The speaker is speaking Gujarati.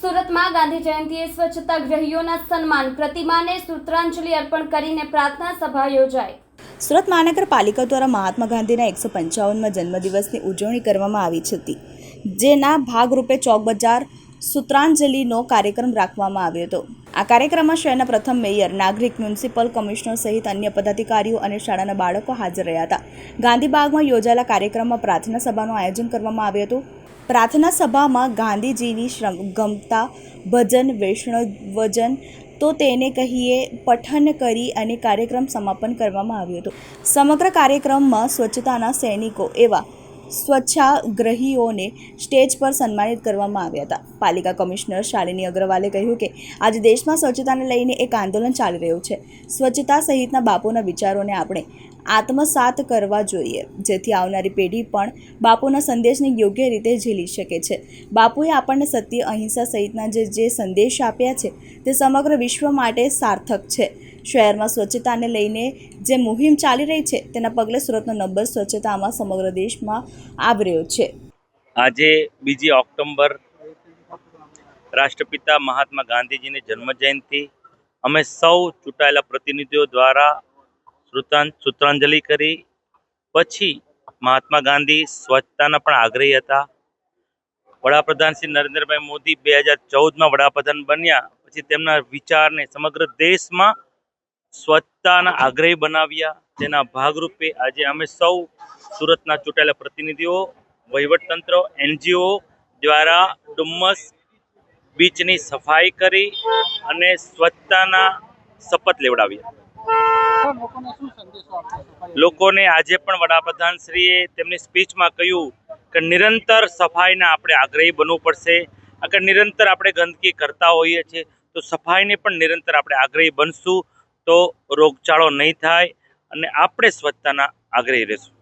સુરતમાં ગાંધી જયંતિએ સ્વચ્છતા ગ્રહીઓના સન્માન, પ્રતિમાને સૂત્રાંજલિ અર્પણ કરીને પ્રાર્થના સભા યોજાઈ. સુરત મહાનગરપાલિકા દ્વારા મહાત્મા ગાંધીના એકસો પંચાવનમાં જન્મદિવસની ઉજવણી કરવામાં આવી હતી જેના ભાગરૂપે ચોક બજાર સૂત્રાંજલિનો કાર્યક્રમ રાખવામાં આવ્યો હતો. આ કાર્યક્રમમાં શહેરના પ્રથમ મેયર, નાગરિક, મ્યુનિસિપલ કમિશનર સહિત અન્ય પદાધિકારીઓ અને શાળાના બાળકો હાજર રહ્યા હતા. ગાંધીબાગમાં યોજાયેલા કાર્યક્રમમાં પ્રાર્થના સભાનું આયોજન કરવામાં આવ્યું હતું. પ્રાર્થના સભામાં ગાંધીજીની ગમતા ભજન, વૈષ્ણવ વજન તો તેને કહીએ પઠન કરી અને કાર્યક્રમ સમાપન કરવામાં આવ્યો હતો. સમગ્ર કાર્યક્રમમાં સ્વચ્છતાના સૈનિકો એવા સ્વચ્છાગ્રહીઓને સ્ટેજ પર સન્માનિત કરવામાં આવ્યા હતા. પાલિકા કમિશનર શાલિની અગ્રવાલે કહ્યું કે, આજે દેશમાં સ્વચ્છતાને લઈને એક આંદોલન ચાલી રહ્યું છે. સ્વચ્છતા સહિતના બાપુના વિચારોને આપણે આત્મસાત કરવા જોઈએ, જેથી આવનારી પેઢી પણ બાપુના સંદેશને યોગ્ય રીતે ઝીલી શકે છે. બાપુએ આપણને સત્ય, અહિંસા સહિતના જે જે સંદેશ આપ્યા છે, તે સમગ્ર વિશ્વ માટે સાર્થક છે. શહેરમાં સ્વચ્છતાને લઈને જે મુહિમ ચાલી રહી છે, તેના પગલે સુરતનો નંબર સ્વચ્છતામાં સમગ્ર દેશમાં આવ્યો છે. આજે બીજી ઓક્ટોબર રાષ્ટ્રપિતા મહાત્મા ગાંધીજીની જન્મજયંતિ. અમે સૌ ચૂંટાયેલા પ્રતિનિધિઓ દ્વારા સૂત્રાંજલિ કરી. પછી મહાત્મા ગાંધી સ્વચ્છતાના પણ આગ્રહી હતા. વડાપ્રધાન શ્રી નરેન્દ્રભાઈ મોદી બે હજાર ચૌદમાં વડાપ્રધાન બન્યા. પછી તેમના વિચારને સમગ્ર દેશમાં સ્વચ્છતાના આગ્રહી બનાવ્યા. તેના ભાગરૂપે આજે અમે સૌ સુરતના ચૂંટાયેલા પ્રતિનિધિઓ, વહીવટતંત્ર, એનજીઓ દ્વારા ડુમ્મસ બીચની સફાઈ કરી અને સ્વચ્છતાના શપથ લેવડાવ્યા. લોકોને આજે પણ વડાપ્રધાન શ્રીએ તેમની સ્પીચમાં કહ્યું કે નિરંતર સફાઈના આપણે આગ્રહી બનવું પડશે. અગર નિરંતર આપણે ગંદકી કરતા હોઈએ છીએ, તો સફાઈને પણ નિરંતર આપણે આગ્રહી બનશું, તો રોગચાળો નહીં થાય અને આપણે સ્વચ્છતાના આગ્રહી રહેશું.